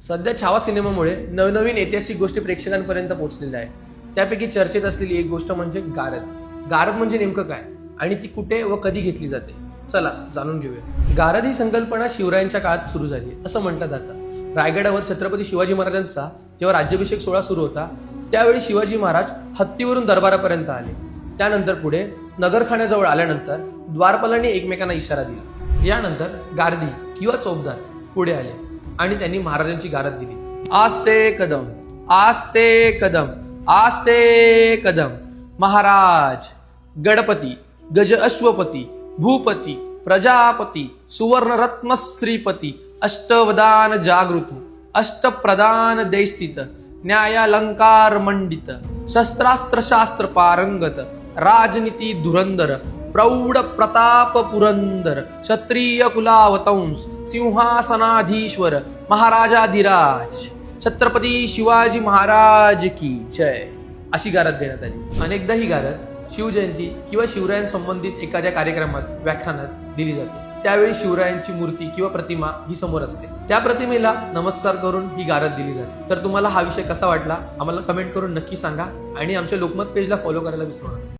सध्या छावा सिनेमामुळे नवनवीन ऐतिहासिक गोष्टी प्रेक्षकांपर्यंत पोहोचलेल्या आहेत. त्यापैकी चर्चेत असलेली एक गोष्ट म्हणजे गारद. गारद म्हणजे नेमकं काय? आणि ती कुठे व कधी घेतली जाते? चला जाणून घेऊया. गारद ही संकल्पना शिवरायांच्या काळात सुरू झाली. असं म्हटलं जातं. रायगडावर छत्रपती शिवाजी महाराजांचा जेव्हा राज्याभिषेक सोहळा सुरू होता त्यावेळी शिवाजी महाराज हत्तीवरून दरबारापर्यंत आले. त्यानंतर पुढे नगरखाण्याजवळ आल्यानंतर द्वारपालांनी एकमेकांना इशारा दिला. यानंतर गारदी किंवा चौकदार पुढे आले. आणि त्यांनी महाराजांची गारद दिली. आस्ते कदम आस्ते कदम आस्ते कदम. महाराज गणपती गज अश्वपती भूपती प्रजापती सुवर्णरत्न श्रीपती अष्टवदान जागृत अष्टप्रदान दैस्थित न्यायालंकार मंडित शस्त्रास्त्र शास्त्र पारंगत राजनीती धुरंदर प्रौढ प्रताप पुरंदर क्षत्रिय कुलावतंस सिंहासनाधीश्वर महाराजाधिराज छत्रपती शिवाजी महाराज की जय. अशी गारद देण्यात आली. अनेकदा ही गारद शिवजयंती किंवा शिवरायांसंबंधित एखाद्या कार्यक्रमात व्याख्यानात दिली जाते. त्यावेळी शिवरायांची मूर्ती किंवा प्रतिमा ही समोर असते. त्या प्रतिमेला नमस्कार करून ही गारद दिली जाते. तर तुम्हाला हा विषय कसा वाटला? आम्हाला कमेंट करून नक्की सांगा आणि आमच्या लोकमत पेजला फॉलो करायला विसरू नका.